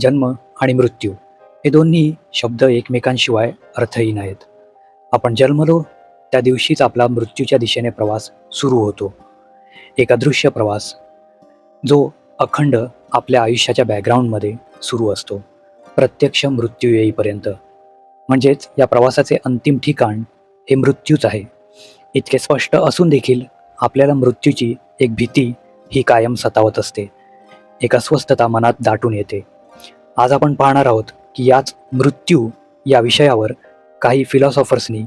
जन्म आणि मृत्यू हे दोन्ही शब्द एकमेकांशिवाय अर्थहीन आहेत. आपण जन्मलो त्या दिवशीच आपला मृत्यूच्या दिशेने प्रवास सुरू होतो. एक अदृश्य प्रवास जो अखंड आपल्या आयुष्याच्या बॅकग्राऊंडमध्ये सुरू असतो. प्रत्यक्ष मृत्यू येईपर्यंत. म्हणजेच या प्रवासाचे अंतिम ठिकाण हे मृत्यूच आहे. इतके स्पष्ट असून देखील आपल्याला मृत्यूची एक भीती ही कायम सतावत असते. एक अस्वस्थता मनात दाटून येते. आज आपण पाहणार आहोत की याच मृत्यू या विषयावर काही फिलॉसॉफर्सनी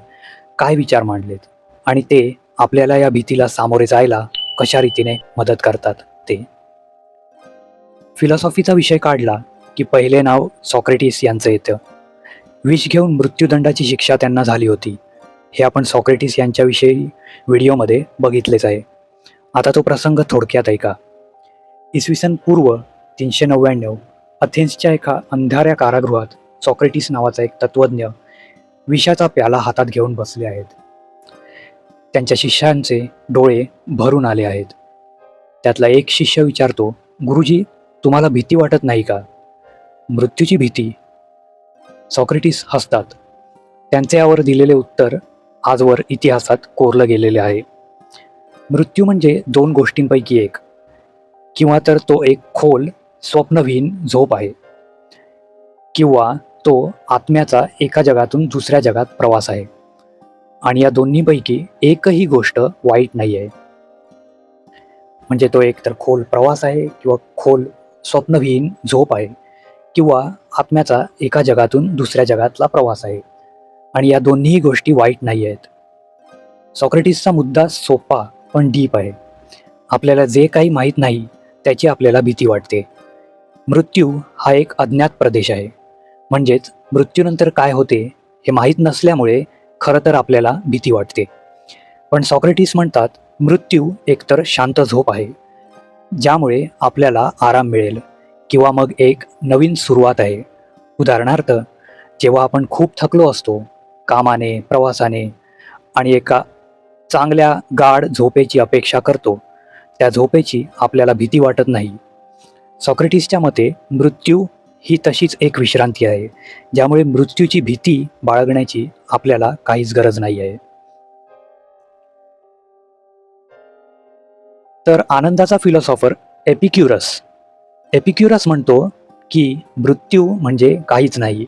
काय विचार मांडलेत आणि ते आपल्याला या भीतीला सामोरे जायला कशा रीतीने मदत करतात ते. फिलॉसॉफीचा विषय काढला की पहिले नाव सॉक्रेटिस यांचं येतं. विष घेऊन मृत्यूदंडाची शिक्षा त्यांना झाली होती. हे आपण सॉक्रेटिस यांच्याविषयी व्हिडिओमध्ये बघितलेच आहे. आता तो प्रसंग थोडक्यात ऐका. इसवी सन पूर्व तीनशे नव्याण्णव अथेन्सच्या एका अंधाऱ्या कारागृहात सॉक्रेटिस नावाचा एक तत्वज्ञ विषाचा प्याला हातात घेऊन बसले आहेत. त्यांच्या शिष्यांचे डोळे भरून आले आहेत. त्यातला एक शिष्य विचारतो गुरुजी तुम्हाला भीती वाटत नाही का? मृत्यूची भीती. सॉक्रेटिस हसतात. त्यांचे यावर दिलेले उत्तर आजवर इतिहासात कोरलं गेलेले आहे. मृत्यू म्हणजे दोन गोष्टींपैकी एक किंवा तर तो एक खोल स्वप्नविहीन झोप आहे. किंवा तो आत्म्याचा एका जगातून दुसऱ्या जगात प्रवास आहे. आणि या दोन्हीपैकी एकही गोष्ट वाईट नाही आहे म्हणजे तो एक तर खोल प्रवास आहे किंवा खोल स्वप्नविहीन झोप आहे. किंवा आत्म्याचा एका जगातून दुसऱ्या जगातला प्रवास आहे. आणि या दोन्हीही गोष्टी वाईट नाही आहेत सॉक्रेटिसचा मुद्दा सोपा पण डीप आहे. आपल्याला जे काही माहीत नाही त्याची आपल्याला भीती वाटते. मृत्यू हा एक अज्ञात प्रदेश आहे. म्हणजेच मृत्यूनंतर काय होते हे माहीत नसल्यामुळे खरं तर आपल्याला भीती वाटते. पण सॉक्रेटिस म्हणतात मृत्यू एकतर शांत झोप आहे ज्यामुळे आपल्याला आराम मिळेल किंवा मग एक नवीन सुरुवात आहे. उदाहरणार्थ जेव्हा आपण खूप थकलो असतो कामाने प्रवासाने आणि एका चांगल्या गाढ झोपेची अपेक्षा करतो त्या झोपेची आपल्याला भीती वाटत नाही. सॉक्रेटिसच्या मते मृत्यू ही तशीच एक विश्रांती आहे ज्यामुळे मृत्यूची भीती बाळगण्याची आपल्याला काहीच गरज नाही आहे. तर आनंदाचा फिलॉसॉफर एपिक्युरस. एपिक्युरस म्हणतो की मृत्यू म्हणजे काहीच नाही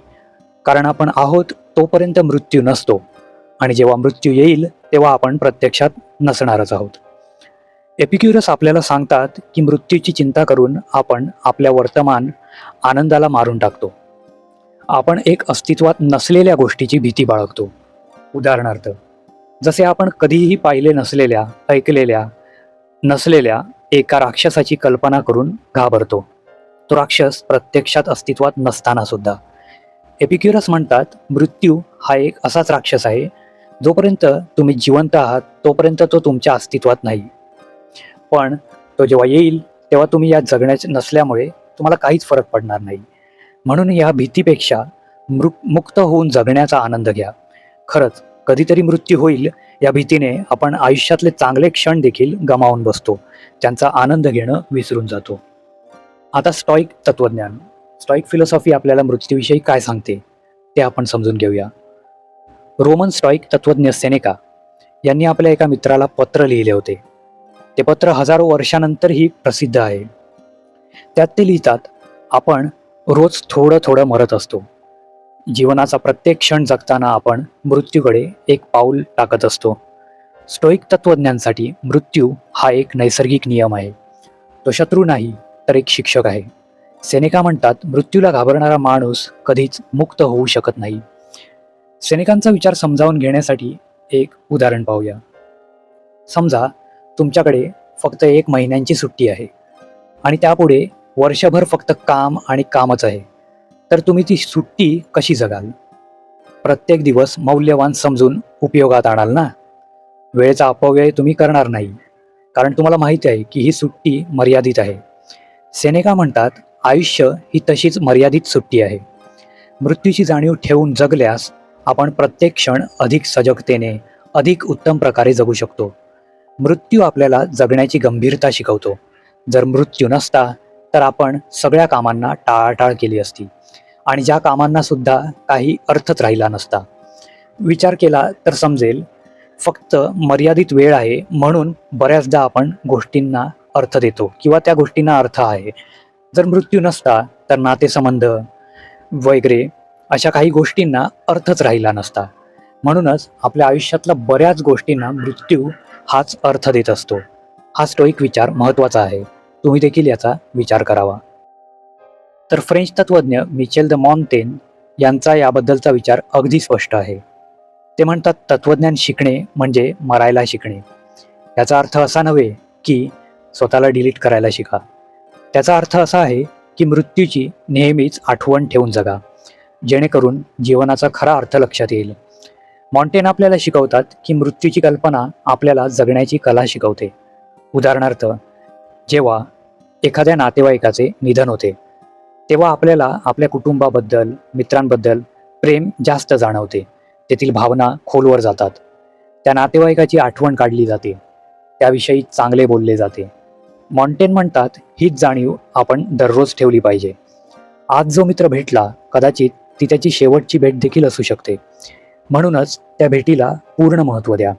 कारण आपण आहोत तोपर्यंत मृत्यू नसतो आणि जेव्हा मृत्यू येईल तेव्हा आपण प्रत्यक्षात नसणारच आहोत. एपिक्युरस आपल्याला सांगतात की मृत्यूची चिंता करून आपण आपल्या वर्तमान आनंदाला मारून टाकतो. आपण एक अस्तित्वात नसलेल्या गोष्टीची भीती बाळगतो. उदाहरणार्थ जसे आपण कधीही पाहिले नसलेल्या ऐकलेल्या नसलेल्या एका राक्षसाची कल्पना करून घाबरतो. तो राक्षस प्रत्यक्षात अस्तित्वात नसताना सुद्धा. एपिक्युरस म्हणतात मृत्यू हा एक असाच राक्षस आहे जोपर्यंत तुम्ही जिवंत आहात तोपर्यंत तो तुमच्या अस्तित्वात नाही. पण तो जेव्हा येईल तेव्हा तुम्ही या जगण्याचे नसल्यामुळे तुम्हाला काहीच फरक पडणार नाही. म्हणून या भीतीपेक्षा मृ मुक्त होऊन जगण्याचा आनंद घ्या. खरंच कधीतरी मृत्यू होईल या भीतीने आपण आयुष्यातले चांगले क्षण देखील गमावून बसतो. त्यांचा आनंद घेणं विसरून जातो. आता स्टॉईक तत्वज्ञान स्टॉईक फिलॉसॉफी आपल्याला मृत्यूविषयी काय सांगते ते आपण समजून घेऊया. रोमन स्टॉईक तत्वज्ञ सेनेका यांनी आपल्या एका मित्राला पत्र लिहिले होते. ते पत्र हजारो वर्षानंतरही प्रसिद्ध आहे. त्यात ते लिहितात आपण रोज थोडं थोडं मरत असतो. जीवनाचा प्रत्येक क्षण जगताना आपण मृत्यूकडे एक पाऊल टाकत असतो. स्टोईक तत्वज्ञांसाठी मृत्यू हा एक नैसर्गिक नियम आहे. तो शत्रू नाही तर एक शिक्षक आहे. सेनेका म्हणतात मृत्यूला घाबरणारा माणूस कधीच मुक्त होऊ शकत नाही. सेनेकांचा विचार समजावून घेण्यासाठी एक उदाहरण पाहूया. समजा तुमच्याकडे फक्त एक महिन्यांची सुट्टी आहे. आणि त्यापुढे वर्षभर फक्त काम आणि कामच आहे. तर तुम्ही ती सुट्टी कशी जगाल? प्रत्येक दिवस मौल्यवान समजून उपयोगात आणाल ना? वेळेचा अपव्यय तुम्ही करणार नाही. कारण तुम्हाला माहिती आहे की ही सुट्टी मर्यादित आहे. सेनेका म्हणतात आयुष्य ही तशीच मर्यादित सुट्टी आहे. मृत्यूची जाणीव ठेवून जगल्यास आपण प्रत्येक क्षण अधिक सजगतेने अधिक उत्तम प्रकारे जगू शकतो. मृत्यू आपल्याला जगण्याची गंभीरता शिकवतो. जर मृत्यू नसता तर आपण सगळ्या कामांना टाळाटाळ केली असती. आणि ज्या कामांना सुद्धा काही अर्थच राहिला नसता. विचार केला तर समजेल फक्त मर्यादित वेळ आहे म्हणून बऱ्याचदा आपण गोष्टींना अर्थ देतो किंवा त्या गोष्टींना अर्थ आहे. जर मृत्यू नसता तर नातेसंबंध वगैरे अशा काही गोष्टींना अर्थच राहिला नसता. म्हणूनच आपल्या आयुष्यातल्या बऱ्याच गोष्टींना मृत्यू हाच अर्थ देत असतो. हा स्टोईक विचार महत्त्वाचा आहे. तुम्ही देखील याचा विचार करावा. तर फ्रेंच तत्वज्ञ मिचेल द मॉन्टेन यांचा याबद्दलचा विचार अगदी स्पष्ट आहे. ते म्हणतात तत्वज्ञान शिकणे म्हणजे मरायला शिकणे. याचा अर्थ असा नव्हे की स्वतःला डिलीट करायला शिका. त्याचा अर्थ असा आहे की मृत्यूची नेहमीच आठवण ठेवून जगा. जेणेकरून जीवनाचा खरा अर्थ लक्षात येईल. मॉन्टेन आपल्याला शिकवतात की मृत्यूची कल्पना आपल्याला जगण्याची कला शिकवते. उदाहरणार्थ जेव्हा एखाद्या नातेवाईकाचे निधन होते तेव्हा आपल्याला आपल्या कुटुंबाबद्दल मित्रांबद्दल प्रेम जास्त जाणवते. तेथील भावना खोलवर जातात. त्या नातेवाईकाची आठवण काढली जाते. त्याविषयी चांगले बोलले जाते. मॉन्टेन म्हणतात हीच जाणीव आपण दररोज ठेवली पाहिजे. आज जो मित्र भेटला कदाचित ती त्याची शेवटची भेट देखील असू शकते. म्हणूनच त्या भेटीला पूर्ण महत्त्व द्या.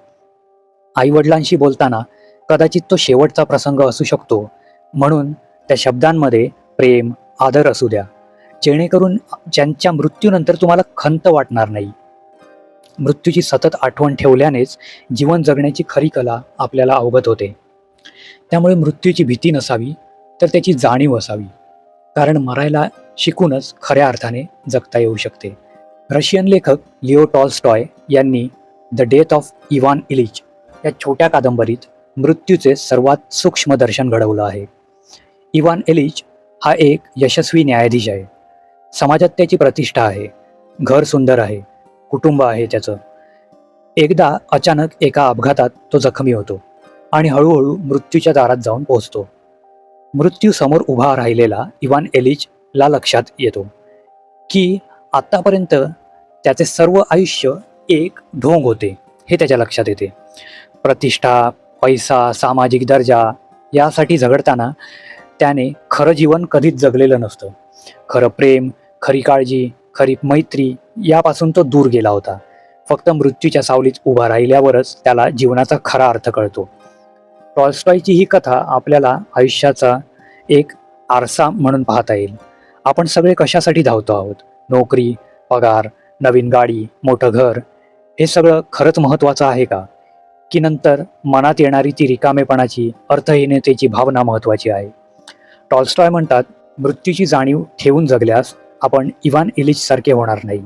आईवडिलांशी बोलताना कदाचित तो शेवटचा प्रसंग असू शकतो. म्हणून त्या शब्दांमध्ये प्रेम आदर असू द्या. जेणेकरून ज्यांच्या मृत्यूनंतर तुम्हाला खंत वाटणार नाही. मृत्यूची सतत आठवण ठेवल्यानेच जीवन जगण्याची खरी कला आपल्याला अवगत होते. त्यामुळे मृत्यूची भीती नसावी तर त्याची जाणीव असावी. कारण मरायला शिकूनच खऱ्या अर्थाने जगता येऊ शकते. रशियन लेखक लिओ टॉल्स्टॉय यांनी the death of Ivan Ilyich या छोट्या कादंबरीत मृत्यूचे सर्वात सूक्ष्म दर्शन घडवलं आहे. इवान एलिच हा एक यशस्वी न्यायाधीश आहे. समाजात त्याची प्रतिष्ठा आहे. घर सुंदर आहे. कुटुंब आहे त्याचं. एकदा अचानक एका अपघातात तो जखमी होतो आणि हळूहळू मृत्यूच्या दारात जाऊन पोहोचतो. मृत्यू समोर उभा राहिलेला इवान एलिचला लक्षात येतो की आत्तापर्यंत त्याचे सर्व आयुष्य एक ढोंग होते हे त्याच्या लक्षात येते. प्रतिष्ठा पैसा सामाजिक दर्जा यासाठी झगडताना त्याने खरं जीवन कधीच जगलेलं नसतं. खरं प्रेम खरी काळजी खरी मैत्री यापासून तो दूर गेला होता. फक्त मृत्यूच्या सावलीत उभा राहिल्यावरच त्याला जीवनाचा खरा अर्थ कळतो. टॉल्स्टॉयची ही कथा आपल्याला आयुष्याचा एक आरसा म्हणून पाहता येईल. आपण सगळे कशासाठी धावतो आहोत? नोकरी पगार नवीन गाडी मोठं घर हे सगळं खरंच महत्त्वाचं आहे का? की नंतर मनात येणारी ती रिकामेपणाची अर्थहीनतेची भावना महत्त्वाची आहे. टॉल्स्टॉय म्हणतात मृत्यूची जाणीव ठेवून जगल्यास आपण इव्हान इलिच सारखे होणार नाही.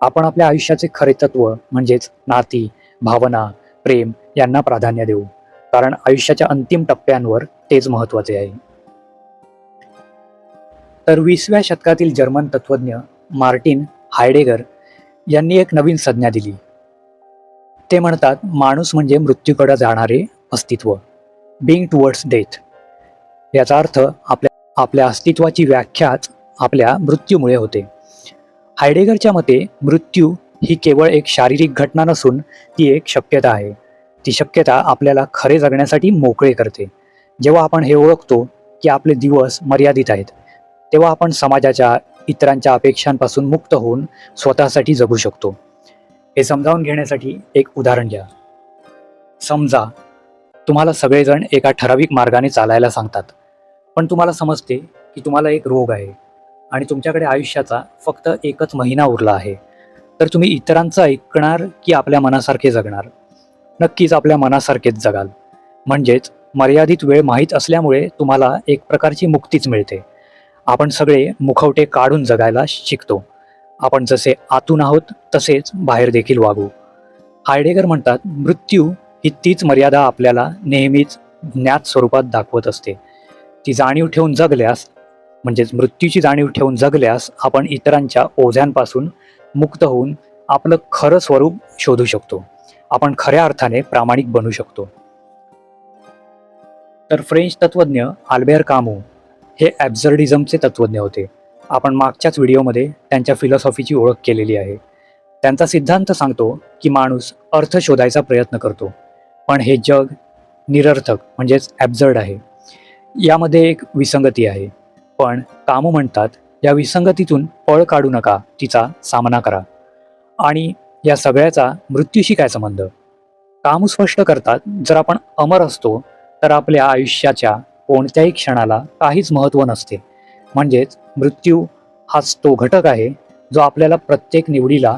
आपण आपल्या आयुष्याचे खरे तत्व म्हणजेच नाती भावना प्रेम यांना प्राधान्य देऊ. कारण आयुष्याच्या अंतिम टप्प्यांवर तेच महत्त्वाचे आहे. तर वीसव्या शतकातील जर्मन तत्वज्ञ मार्टिन हायडेगर यांनी एक नवीन संज्ञा दिली. ते म्हणतात माणूस म्हणजे मृत्यूकडे जाणारे अस्तित्व बिंग टुवर्ड्स डेथ याचा अर्थ आपल्या आपल्या अस्तित्वाची व्याख्याच आपल्या मृत्यूमुळे होते. हायडेगरच्या मते मृत्यू ही केवळ एक शारीरिक घटना नसून ती एक शक्यता आहे. ती शक्यता आपल्याला खरे जगण्यासाठी मोकळे करते. जेव्हा आपण हे ओळखतो की आपले दिवस मर्यादित आहेत तेव्हा आपण समाजाच्या इतरांच्या अपेक्षांपासून मुक्त होऊन स्वतःसाठी जगू शकतो. हे समजावून घेण्यासाठी एक उदाहरण घ्या. समजा तुम्हाला सगळेजण एका ठराविक मार्गाने चालायला सांगतात पण तुम्हाला समजते की तुम्हाला एक रोग आहे आणि तुमच्याकडे आयुष्याचा फक्त एकच महिना उरला आहे. तर तुम्ही इतरांचं ऐकणार की आपल्या मनासारखे जगणार? नक्कीच आपल्या मनासारखेच जगाल. म्हणजेच मर्यादित वेळ माहीत असल्यामुळे तुम्हाला एक प्रकारची मुक्तीच मिळते. आपण सगळे मुखवटे काढून जगायला शिकतो. आपण जसे आतून आहोत तसेच बाहेर देखील वागू. हायडेगर म्हणतात मृत्यू ही तीच मर्यादा आपल्याला नेहमीच ज्ञात स्वरूपात दाखवत असते. ती जाणीव ठेवून जगल्यास म्हणजेच मृत्यूची जाणीव ठेवून जगल्यास आपण इतरांच्या ओझ्यांपासून मुक्त होऊन आपलं खरं स्वरूप शोधू शकतो. आपण खऱ्या अर्थाने प्रामाणिक बनू शकतो. तर फ्रेंच तत्वज्ञ आल्बेअर कामू हे ॲब्झर्डिझमचे तत्वज्ञ होते. आपण मागच्याच व्हिडिओमध्ये त्यांच्या फिलॉसॉफीची ओळख केलेली आहे. त्यांचा सिद्धांत सांगतो की माणूस अर्थ शोधायचा प्रयत्न करतो. पण हे जग निरर्थक म्हणजेच ॲब्झर्ड आहे. यामध्ये एक विसंगती आहे. पण कामं म्हणतात या विसंगतीतून पळ काढू नका तिचा सामना करा. आणि या सगळ्याचा मृत्यूशी काय संबंध? काम स्पष्ट करतात जर आपण अमर असतो तर आपल्या आयुष्याच्या कोणत्याही क्षणाला काहीच महत्त्व नसते. म्हणजेच मृत्यू हाच तो घटक आहे जो आपल्याला प्रत्येक निवडीला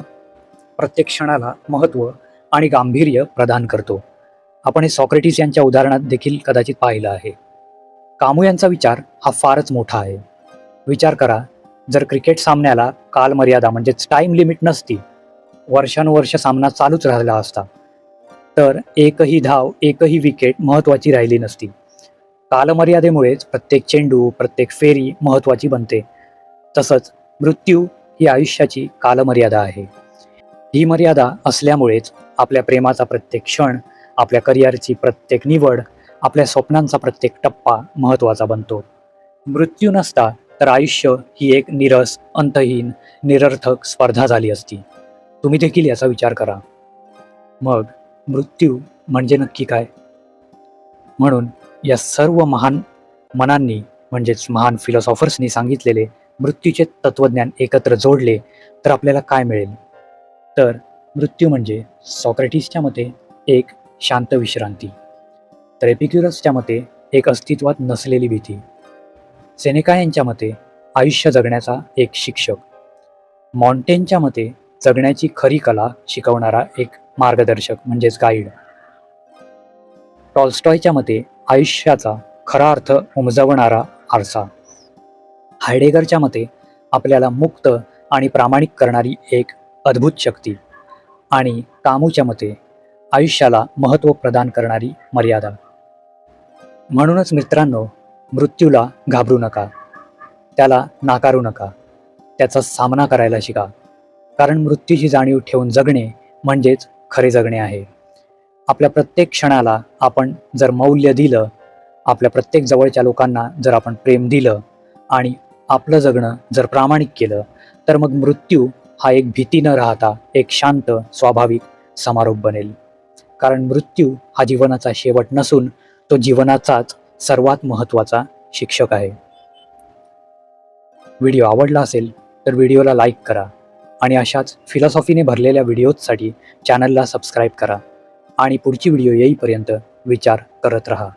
प्रत्येक क्षणाला महत्त्व आणि गांभीर्य प्रदान करतो. आपण हे सॉक्रेटिस यांच्या उदाहरणात देखील कदाचित पाहिलं आहे. कामू यांचा विचार हा फारच मोठा आहे. विचार करा जर क्रिकेट सामन्याला कालमर्यादा म्हणजेच टाईम लिमिट नसती वर्षानुवर्ष सामना चालूच राहिला असता तर एकही धाव एकही विकेट महत्त्वाची राहिली नसती. कालमर्यादेमुळेच प्रत्येक चेंडू प्रत्येक फेरी महत्त्वाची बनते. तसंच मृत्यू ही आयुष्याची कालमर्यादा आहे. ही मर्यादा असल्यामुळेच आपल्या प्रेमाचा प्रत्येक क्षण आपल्या करिअरची प्रत्येक निवड आपल्या स्वप्नांचा प्रत्येक टप्पा महत्त्वाचा बनतो. मृत्यू नसता तर आयुष्य ही एक निरस अंतहीन निरर्थक स्पर्धा झाली असती. तुम्ही देखील याचा विचार करा. मग मृत्यू म्हणजे नक्की काय? म्हणून या सर्व महान मनांनी म्हणजेच महान फिलॉसॉफर्सनी सांगितलेले मृत्यूचे तत्वज्ञान एकत्र जोडले तर आपल्याला काय मिळेल? तर मृत्यू म्हणजे सॉक्रेटिसच्या मते एक शांत विश्रांती. तर एपिक्युरसच्या मते एक अस्तित्वात नसलेली भीती. सेनेका यांच्या मते आयुष्य जगण्याचा एक शिक्षक. मॉन्टेनच्या मते जगण्याची खरी कला शिकवणारा एक मार्गदर्शक म्हणजेच गाईड टॉल्स्टॉयच्या मते आयुष्याचा खरा अर्थ उमजवणारा आरसा. हायडेगरच्या मते आपल्याला मुक्त आणि प्रामाणिक करणारी एक अद्भुत शक्ती आणि कामूच्या मते आयुष्याला महत्त्व प्रदान करणारी मर्यादा. म्हणूनच मित्रांनो मृत्यूला घाबरू नका. त्याला नाकारू नका. त्याचा सामना करायला शिका. कारण मृत्यूची जाणीव ठेवून जगणे म्हणजेच खरे जगणे आहे. आपल्या प्रत्येक क्षणाला आपण जर मौल्य दिलं आपल्या प्रत्येक जवळच्या लोकांना जर आपण प्रेम दिलं आणि आपलं जगणं जर प्रामाणिक केलं तर मग मृत्यू हा एक भीती न राहता एक शांत स्वाभाविक समारोप बनेल. कारण मृत्यू हा जीवनाचा शेवट नसून तो जीवनाचाच सर्वात महत्त्वाचा शिक्षक आहे. व्हिडिओ आवडला असेल तर व्हिडिओला लाईक करा आणि अशाच फिलॉसॉफीने भरलेल्या व्हिडिओजसाठी चॅनलला सबस्क्राईब करा. आणि पुढची व्हिडिओ येईपर्यंत विचार करत राहा.